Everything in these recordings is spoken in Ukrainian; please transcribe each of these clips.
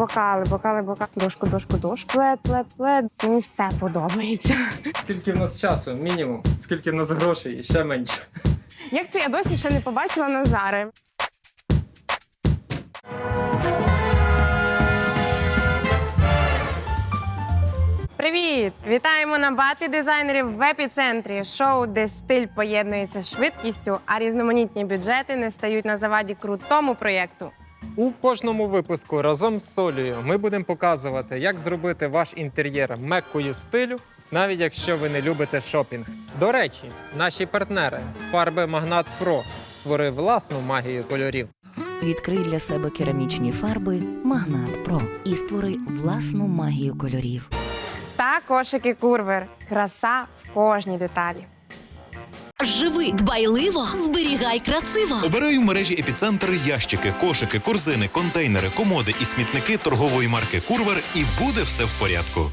Бокали, бокали, бокали, дошку, дошку, дошку. Плед, плед, плед. Мені все подобається. Скільки в нас часу? Мінімум. Скільки в нас грошей? І ще менше. Як це я досі ще не побачила Назари? Привіт! Вітаємо на батлі дизайнерів в епіцентрі. Шоу, де стиль поєднується з швидкістю, а різноманітні бюджети не стають на заваді крутому проєкту. У кожному випуску разом з Солею ми будемо показувати, як зробити ваш інтер'єр меккою стилю, навіть якщо ви не любите шопінг. До речі, наші партнери фарби Магнат Про створив власну магію кольорів. Відкрий для себе керамічні фарби Магнат Про і створи власну магію кольорів. Та кошики курвер. Краса в кожній деталі. Живи дбайливо, зберігай красиво. Обирай в мережі епіцентр ящики, кошики, корзини, контейнери, комоди і смітники торгової марки Курвер, і буде все в порядку.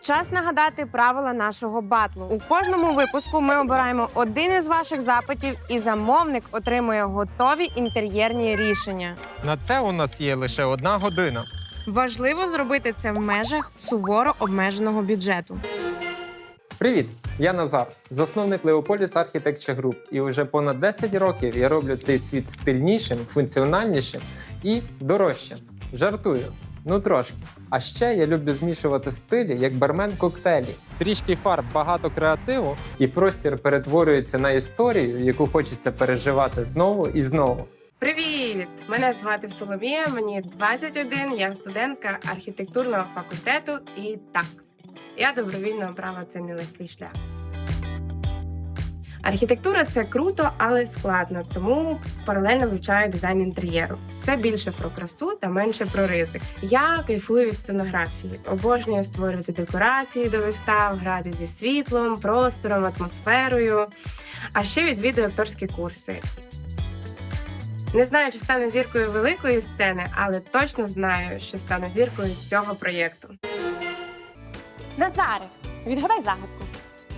Час нагадати правила нашого батлу. У кожному випуску ми обираємо один із ваших запитів, і замовник отримує готові інтер'єрні рішення. На це у нас є лише одна година. Важливо зробити це в межах суворо обмеженого бюджету. Привіт! Я Назар, засновник Leopolis Architecture Group. І вже понад 10 років я роблю цей світ стильнішим, функціональнішим і дорожчим. Жартую. Ну трошки. А ще я люблю змішувати стилі, як бармен коктейлі. Трішки фарб, багато креативу, і простір перетворюється на історію, яку хочеться переживати знову і знову. Привіт! Мене звати Соломія, мені 21, я студентка архітектурного факультету. І так, я добровільно обрала цей нелегкий шлях. Архітектура це круто, але складно, тому паралельно вивчаю дизайн інтер'єру. Це більше про красу та менше про ризик. Я кайфую від сценографії, обожнюю створювати декорації до вистав, грати зі світлом, простором, атмосферою. А ще відвідую акторські курси. Не знаю, чи стану зіркою великої сцени, але точно знаю, що стану зіркою цього проєкту. Назаре, відгадай загадку.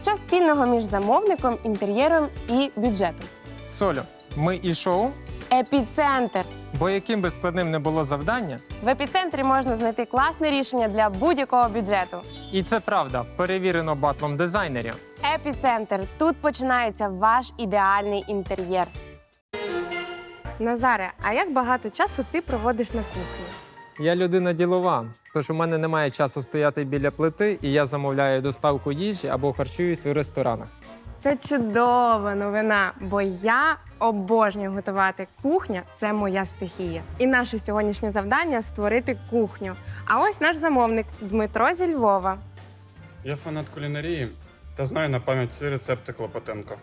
Що спільного між замовником, інтер'єром і бюджетом? Солю, ми і шоу, Епіцентр. бо яким би складним не було завдання, В епіцентрі можна знайти класне рішення для будь-якого бюджету. і це правда, перевірено батлом дизайнерів. Епіцентр. Тут починається ваш ідеальний інтер'єр. Назаре, а як багато часу ти проводиш на кухні? Я людина ділова, тож у мене немає часу стояти біля плити, і я замовляю доставку їжі або харчуюсь у ресторанах. Це чудова новина, бо я обожнюю готувати. Кухня це моя стихія. І наше сьогоднішнє завдання створити кухню. А ось наш замовник Дмитро зі Львова. Я фанат кулінарії та знаю на пам'ять всі рецепти Клопотенка.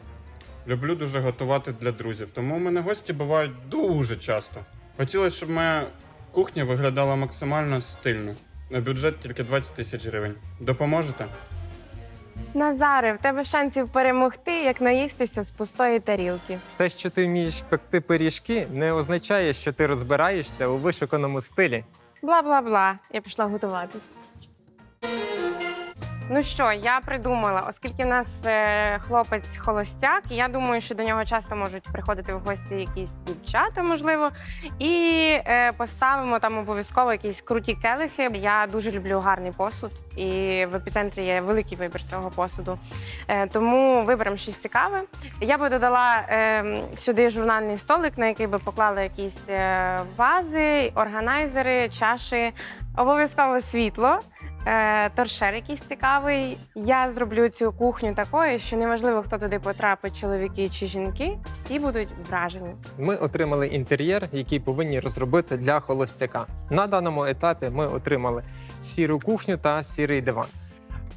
Люблю дуже готувати для друзів, тому у мене гості бувають дуже часто. Хотілося, щоб моя кухня виглядала максимально стильно. На бюджет тільки 20 тисяч гривень. Допоможете? Назаре, в тебе шансів перемогти, як наїстися з пустої тарілки. Те, що ти вмієш пекти пиріжки, не означає, що ти розбираєшся у вишуканому стилі. Бла бла бла. Я пішла готуватись. Ну що, я придумала, оскільки в нас е, хлопець холостяк, я думаю, що до нього часто можуть приходити в гості якісь дівчата, можливо, і е, поставимо там обов'язково якісь круті келихи. Я дуже люблю гарний посуд, і в епіцентрі є великий вибір цього посуду. Е, тому виберемо щось цікаве. Я би додала е, сюди журнальний столик, на який би поклали якісь е, вази, органайзери, чаші, обов'язково світло. Е, торшер якийсь цікавий. Я зроблю цю кухню такою, що неважливо, хто туди потрапить, чоловіки чи жінки, всі будуть вражені. Ми отримали інтер'єр, який повинні розробити для холостяка. На даному етапі ми отримали сіру кухню та сірий диван.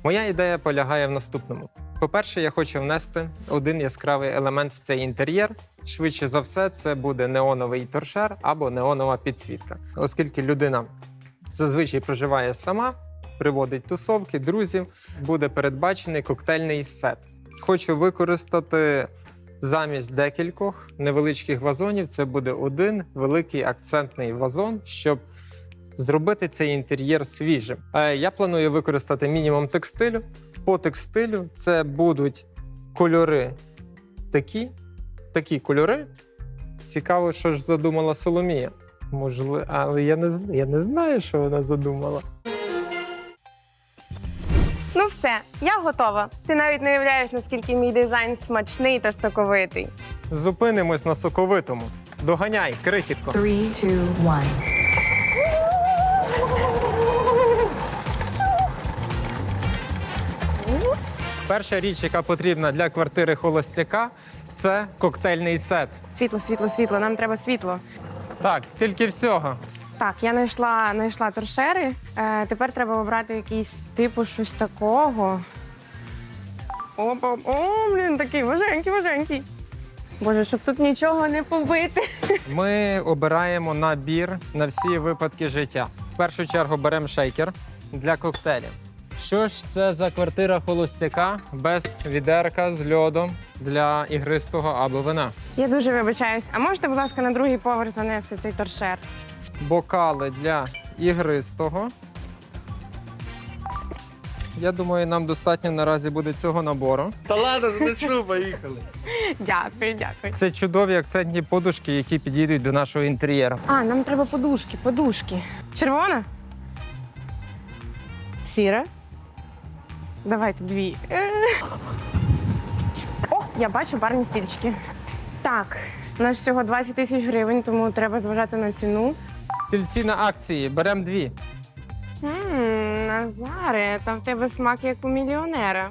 Моя ідея полягає в наступному: по-перше, я хочу внести один яскравий елемент в цей інтер'єр. Швидше за все, це буде неоновий торшер або неонова підсвітка, оскільки людина зазвичай проживає сама, приводить тусовки, друзів, буде передбачений коктейльний сет. Хочу використати замість декількох невеличких вазонів. Це буде один великий акцентний вазон, щоб зробити цей інтер'єр свіжим. Е, Я планую використати мінімум текстилю. По текстилю це будуть кольори такі, такі кольори. Цікаво, що ж задумала Соломія. Можливо, але я не, я не знаю, що вона задумала. Ну все, я готова. Ти навіть не уявляєш, наскільки мій дизайн смачний та соковитий. Зупинимось на соковитому. Доганяй, крихітко. Three, two, one. Перша річ, яка потрібна для квартири холостяка, це коктейльний сет. Світло, світло, світло, нам треба світло. Так, стільки всього. Так, я знайшла, знайшла торшери. Е, тепер треба обрати якийсь типу щось такого. Опа, о, блін, такий важенький, важенький. Боже, щоб тут нічого не побити. Ми обираємо набір на всі випадки життя. В першу чергу беремо шейкер для коктейлів. Що ж це за квартира холостяка без відерка з льодом для ігристого або вина? Я дуже вибачаюсь. А можете, будь ласка, на другий поверх занести цей торшер? Бокали для ігристого. Я думаю, нам достатньо наразі буде цього набору. Та ладно, знесу, поїхали. Дякую, дякую. Це чудові акцентні подушки, які підійдуть до нашого інтер'єру. А, нам треба подушки, подушки. Червона? Сіра? Давайте дві. Е. О, я бачу барні стільчики. Так, у нас всього 20 тисяч гривень, тому треба зважати на ціну. Стільці на акції, беремо дві. Ммм, Назаре, там в тебе смак як у мільйонера.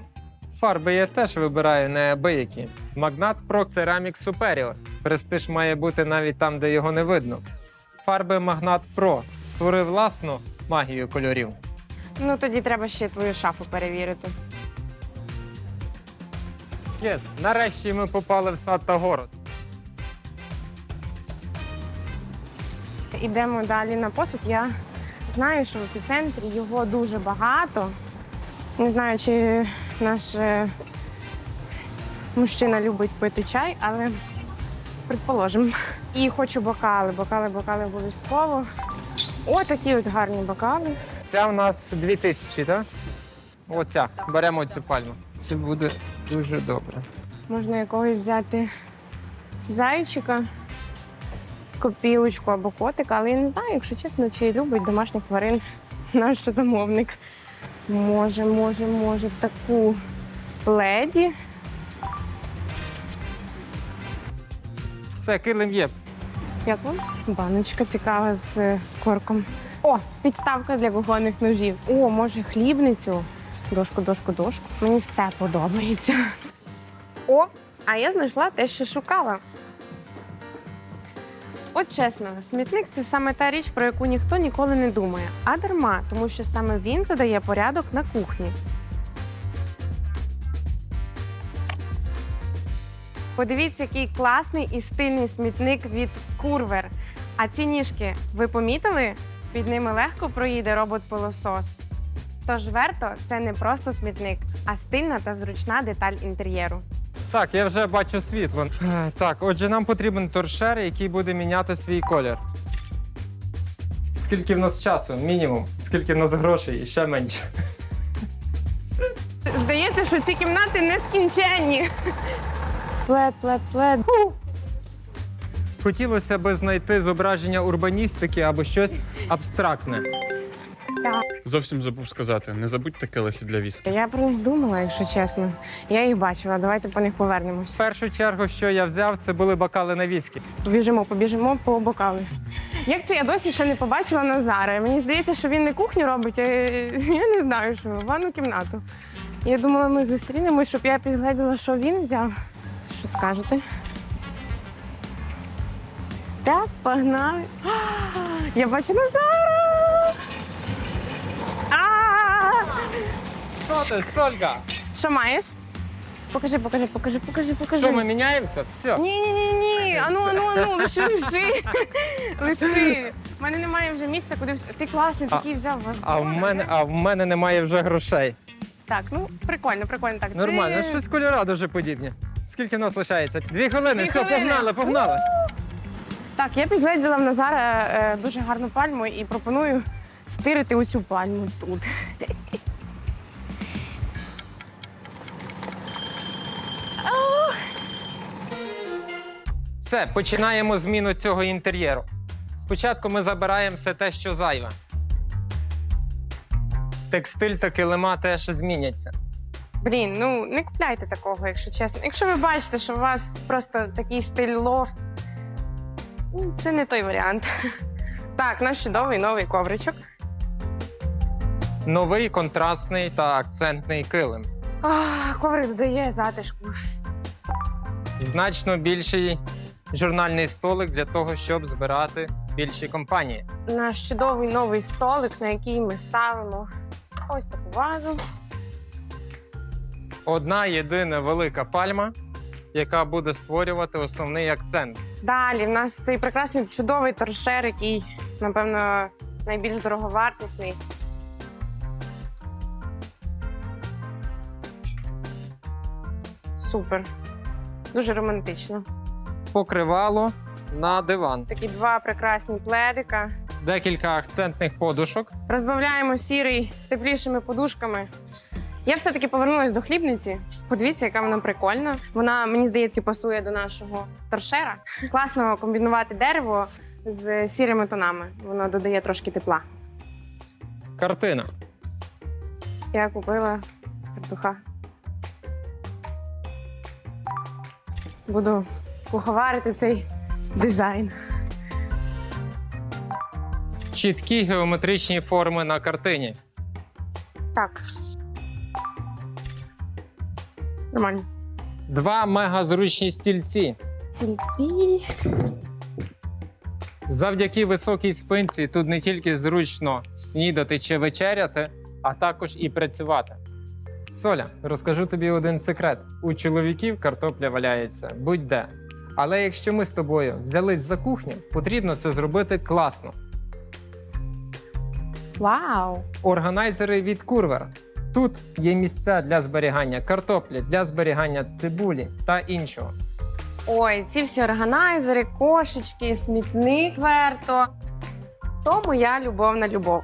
Фарби я теж вибираю неабиякі. Магнат Pro Ceramic Superior. Престиж має бути навіть там, де його не видно. Фарби Магнат Pro. Створи власну магію кольорів. Ну тоді треба ще твою шафу перевірити. Єс, нарешті ми попали в сад та город. Ідемо далі на посуд. Я знаю, що в епіцентрі його дуже багато. Не знаю, чи наш е, мужчина любить пити чай, але предположимо. І хочу бокали. Бокали, бокали обов'язково. О, такі от гарні бокали. Ця у нас 2000, так? Оця. Беремо цю пальму. Це буде дуже добре. Можна якогось взяти зайчика, копілочку або котика, але я не знаю, якщо чесно, чи любить домашніх тварин наш замовник. Може, може, може, таку леді. Все, килим є. Як вам? Баночка цікава з, е, з корком. О, підставка для кухонних ножів. О, може, хлібницю. Дошку, дошку, дошку. Мені все подобається. О, а я знайшла те, що шукала. От чесно, смітник це саме та річ, про яку ніхто ніколи не думає. А дарма, тому що саме він задає порядок на кухні. Подивіться, який класний і стильний смітник від Курвер. А ці ніжки ви помітили? Під ними легко проїде робот-пилосос. Тож верто це не просто смітник, а стильна та зручна деталь інтер'єру. Так, я вже бачу світло. Так, отже, нам потрібен торшер, який буде міняти свій колір. Скільки в нас часу? Мінімум. Скільки в нас грошей? І ще менше. Здається, що ці кімнати нескінченні. Плед, плед, плед. Фу. Хотілося би знайти зображення урбаністики або щось абстрактне. Зовсім забув сказати, не забудьте келихи для віскі. Я про них думала, якщо чесно. Я їх бачила. Давайте по них повернемось. В першу чергу, що я взяв, це були бокали на віскі. Побіжимо, побіжимо по бокали. Як це я досі ще не побачила Назара? Мені здається, що він не кухню робить, а я не знаю, що ванну кімнату. Я думала, ми зустрінемось, щоб я підгледіла, що він взяв. Що скажете? Так, погнали. Я бачу Назара! Що ти, Сольга? Що маєш? Покажи, покажи, покажи, покажи, покажи. Що, ми міняємося? Все. Ні, ні, ні, ні. Ану, ану, ану, лиши, лиши. лиши. У мене немає вже місця, куди вс- ти класний такий взяв. вас А в мене, а в мене немає вже грошей. Так, ну прикольно, прикольно. Так, Нормально, ти- щось кольора дуже подібні. Скільки в нас лишається? Дві хвилини. Дві Все, хвилини. погнали, погнали. Так, я підгледіла в Назара е, дуже гарну пальму і пропоную стирити оцю пальму тут. Все, починаємо зміну цього інтер'єру. Спочатку ми забираємо все те, що зайве. Текстиль та килима теж зміняться. Блін, ну не купляйте такого, якщо чесно. Якщо ви бачите, що у вас просто такий стиль лофт, ну, це не той варіант. Так, наш чудовий новий ковричок. Новий контрастний та акцентний килим. Ах, коврик додає затишку. Значно більший журнальний столик для того, щоб збирати більші компанії. Наш чудовий новий столик, на який ми ставимо ось таку вазу. Одна єдина велика пальма, яка буде створювати основний акцент. Далі в нас цей прекрасний чудовий торшер, який, напевно, найбільш дороговартісний. Супер. Дуже романтично. Покривало на диван. Такі два прекрасні пледика. Декілька акцентних подушок. Розбавляємо сірий теплішими подушками. Я все-таки повернулася до хлібниці. Подивіться, яка вона прикольна. Вона, мені здається, пасує до нашого торшера. Класно комбінувати дерево з сірими тонами. Воно додає трошки тепла. Картина. Я купила фартуха. Буду куховарити цей дизайн. Чіткі геометричні форми на картині. Так. Нормально. Два мегазручні стільці. Тільці. Завдяки високій спинці тут не тільки зручно снідати чи вечеряти, а також і працювати. Соля, розкажу тобі один секрет: у чоловіків картопля валяється будь-де. Але якщо ми з тобою взялись за кухню, потрібно це зробити класно. Вау! Органайзери від Курвер. Тут є місця для зберігання картоплі, для зберігання цибулі та іншого. Ой, ці всі органайзери, кошечки, смітник верто. То моя любовна любов.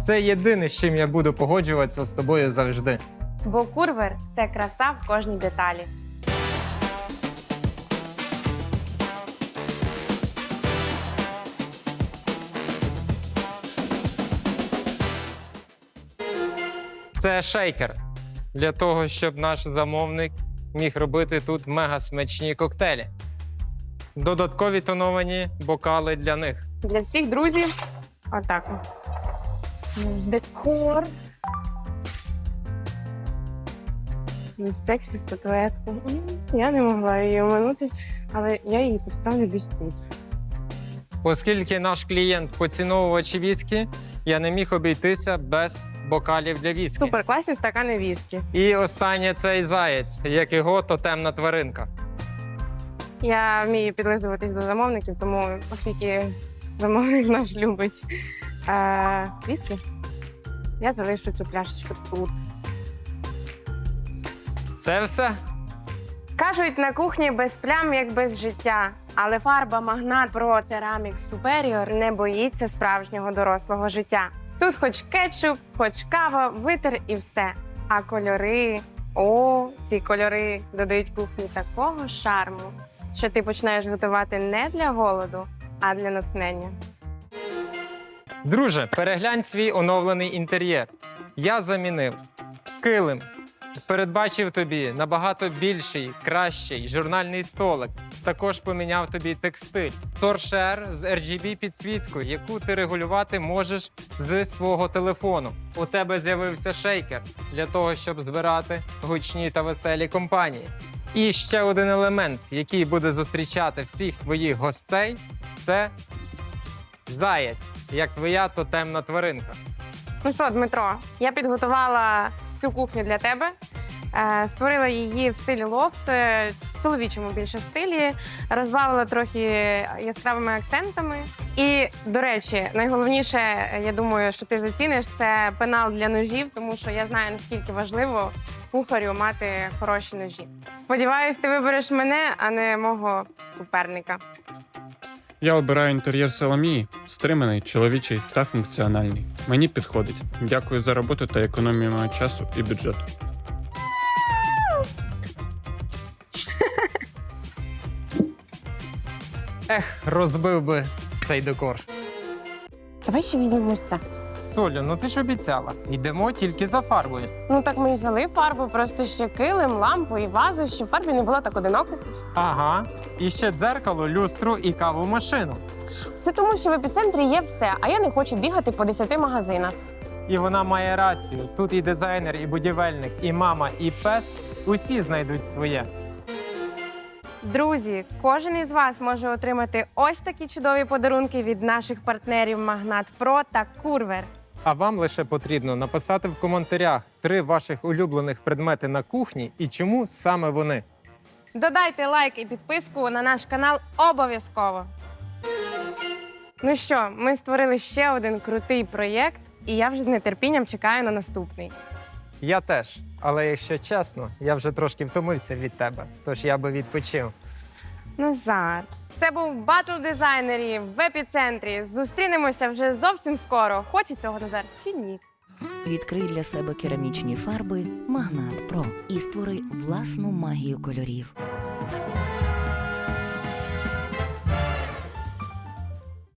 Це єдине, з чим я буду погоджуватися з тобою завжди. Бо курвер це краса в кожній деталі. Це шейкер для того, щоб наш замовник міг робити тут мега смачні коктейлі. Додаткові тоновані бокали для них. Для всіх друзів. Отак. декор. Свою сексі статуетку. Я не могла її оминути, але я її поставлю десь тут. Оскільки наш клієнт поціновувач віскі, я не міг обійтися без бокалів для віскі. Супер класні стакани віскі. І останнє цей заєць, як його тотемна тваринка. Я вмію підлизуватись до замовників, тому оскільки замовник наш любить е, віскі, я залишу цю пляшечку тут. Це все. Кажуть, на кухні без плям, як без життя. Але фарба Магнат Pro Ceramic Superior не боїться справжнього дорослого життя. Тут хоч кетчуп, хоч кава, витер і все. А кольори, о, ці кольори додають кухні такого шарму, що ти починаєш готувати не для голоду, а для натхнення. Друже, переглянь свій оновлений інтер'єр. Я замінив килим. Передбачив тобі набагато більший, кращий журнальний столик. Також поміняв тобі текстиль, торшер з RGB підсвіткою, яку ти регулювати можеш з свого телефону. У тебе з'явився шейкер для того, щоб збирати гучні та веселі компанії. І ще один елемент, який буде зустрічати всіх твоїх гостей, це заєць, як твоя тотемна тваринка. Ну що, Дмитро, я підготувала цю кухню для тебе. Е, Створила її в стилі лофт, чоловічому більше стилі, розбавила трохи яскравими акцентами. І, до речі, найголовніше, я думаю, що ти заціниш, це пенал для ножів, тому що я знаю, наскільки важливо кухарю мати хороші ножі. Сподіваюсь, ти вибереш мене, а не мого суперника. Я обираю інтер'єр Соломії, стриманий, чоловічий та функціональний. Мені підходить. Дякую за роботу та економію мого часу і бюджету. Розбив би цей декор. Давай ще візьмемо це. Солю, ну ти ж обіцяла. Йдемо тільки за фарбою. Ну так ми і взяли фарбу, просто ще килим, лампу і вазу, щоб фарбі не було так одиноко. Ага. І ще дзеркало, люстру і каву машину. Це тому, що в епіцентрі є все, а я не хочу бігати по 10 магазинах. І вона має рацію. Тут і дизайнер, і будівельник, і мама, і пес усі знайдуть своє. Друзі, кожен із вас може отримати ось такі чудові подарунки від наших партнерів Магнат Про та Курвер. А вам лише потрібно написати в коментарях три ваших улюблених предмети на кухні і чому саме вони. Додайте лайк і підписку на наш канал обов'язково. Ну що, ми створили ще один крутий проєкт, і я вже з нетерпінням чекаю на наступний. Я теж. Але якщо чесно, я вже трошки втомився від тебе, тож я би відпочив. Назар. Це був батл дизайнерів в епіцентрі. Зустрінемося вже зовсім скоро. Хоче цього Назар чи ні? Відкрий для себе керамічні фарби Магнат Про і створи власну магію кольорів.